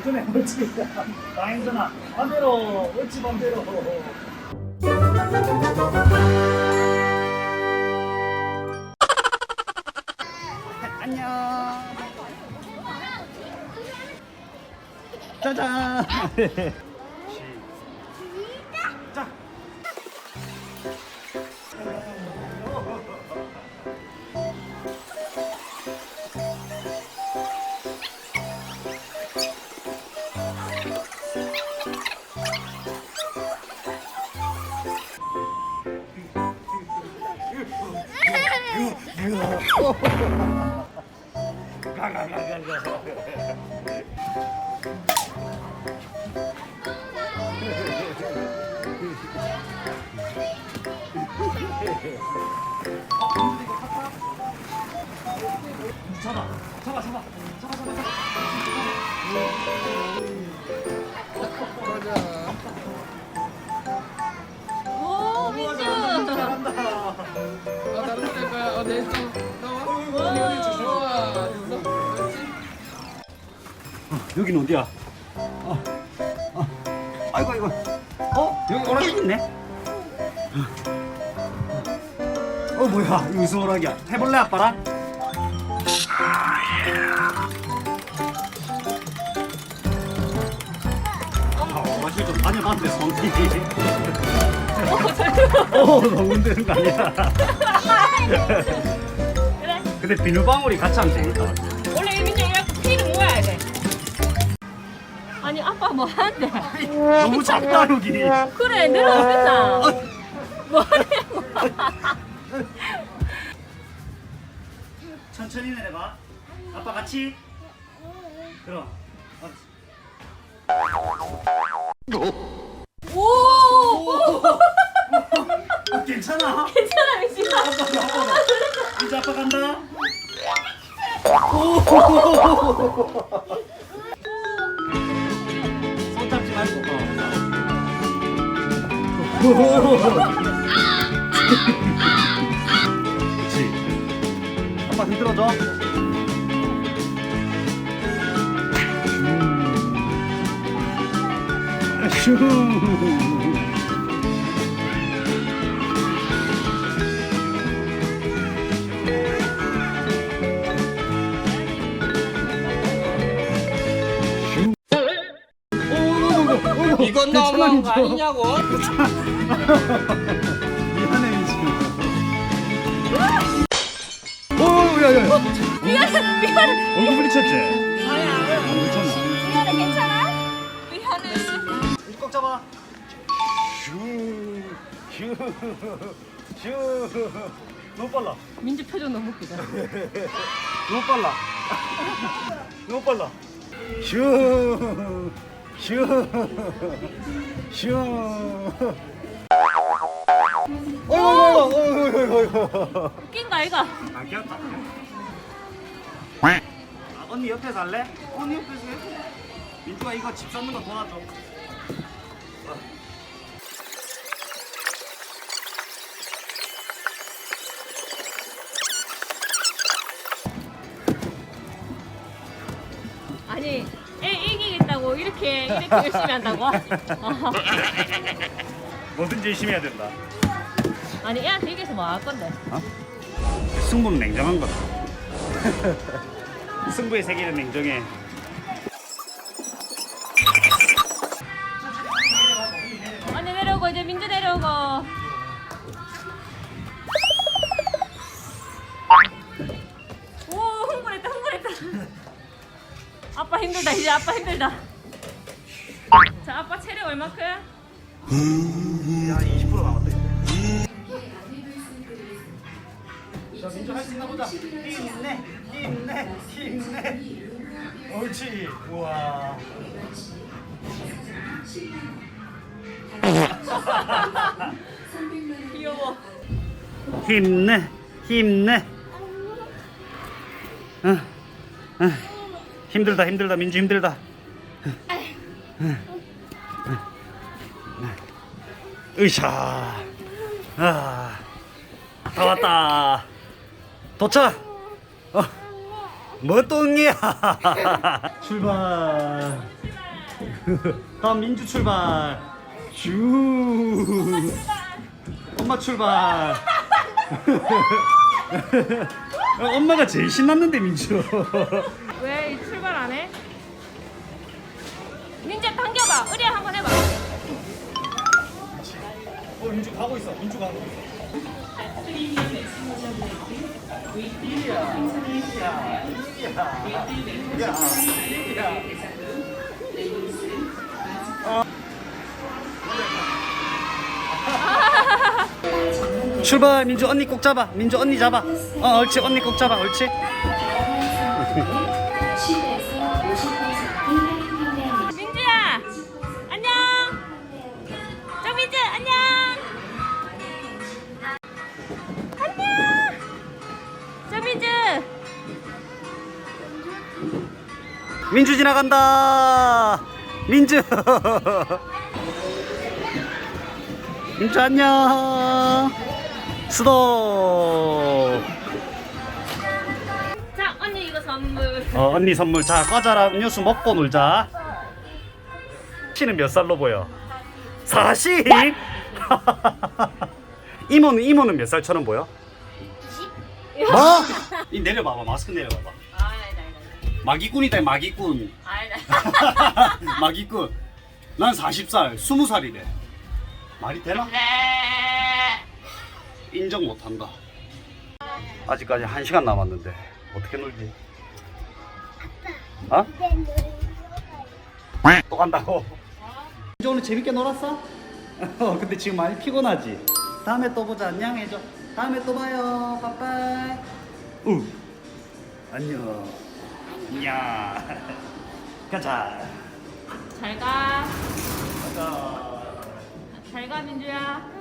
운전해 옳지 강행선아 반대로 옳지 반대로. 안녕. 짜잔 잡아 잡아 잡아 잡아 잡아 잡아 어. 여기는 어디야? 어, 어. 아이고 아이고. 어 여기 오락기 있네. 어 뭐야 이거 무슨 오락이야? 해볼래 아빠랑? 어, 맛이 좀 다녀봤네 손이. 어 너무 흔드는 거 아니야? 그래. 근데 비누방울이 같이 하면 재밌다. 원래 이 민주 이렇게 피를 모아야 돼. 아니 아빠 뭐 하는데? 너무 작다 여기. 그래 늘어졌다. 뭐 하냐고. 천천히 내려봐. 아빠 같이. 그럼. 그렇지. 아빠 흔들어줘. 슈. 이건 너무한 거 아니냐고. 미안해 민지. 오, 야야야. 미안해 미안해. 얼굴 부딪혔지? 아야. 안 부딪혔나? 미안해 괜찮아? 미안해. 꼭 잡아. 슈, 슈, 슈. 너무 빨라. 민주 표정 너무 웃기다. 너무 빨라. 너무 빨라. 슈, 슈, 슈. 어이구, 어이구, 어이구. 웃긴 거 아이가? 아, 귀엽다. 아, 언니 옆에서 할래? 언니 옆에서 해. 민주가 이거 집 쌓는 거 도와줘. 아 이렇게 이렇게 열심히 한다고? 어. 뭐든지 열심히 해야 된다. 아니 애한테 이겨서 뭐 할 건데? 승부는 냉정한 거다. 승부의 세계는 냉정해. 언니 내려오고 이제 민주 내려오고. 오 흥분했다 흥분했다. 아빠 힘들다 이제 아빠 힘들다. 체력 얼마큼? 야, 20% 남았다 이제. 자, 민주 할수 있나 보자. 힘내, 힘내, 힘내. 옳지. 우와. 귀여워. 힘내, 힘내. 어, 어. 힘들다, 힘들다, 민주 힘들다. 으쌰. 아, 다 왔다. 도착. 어, 뭐 똥이야. 출발. 다음 민주 출발. 슈. 엄마 출발. 어, 엄마가 제일 신났는데 민주. 왜 이 출발 안 해? 민재 당겨봐. 의리야 한번 해봐. 어 민주 가고 있어. 민주 가고 있어. 출발 민주 언니 꼭 잡아. 민주 언니 잡아. 어 옳지. 언니 꼭 잡아. 옳지 민주 지나간다 민주 민주 안녕 스톱 자 언니 이거 선물. 어, 언니 선물 자 과자랑 음료수 먹고 놀자 씨는 몇 살로 보여? 40? 이모는 이모는 몇 살처럼 보여? 뭐? 이 내려봐봐 마스크 내려봐봐. 마기꾼이다 마기꾼. 마기꾼 난 40살 20살이래 말이 되나? 인정 못한다 아직까지 1시간 남았는데 어떻게 놀지? 어? 또 간다고 이제 오늘 재밌게 놀았어? 어, 근데 지금 많이 피곤하지? 다음에 또 보자 안녕 해줘 다음에 또 봐요 빠빠이 우 안녕 안녕 가자 잘 가. 가자 잘 가 민주야.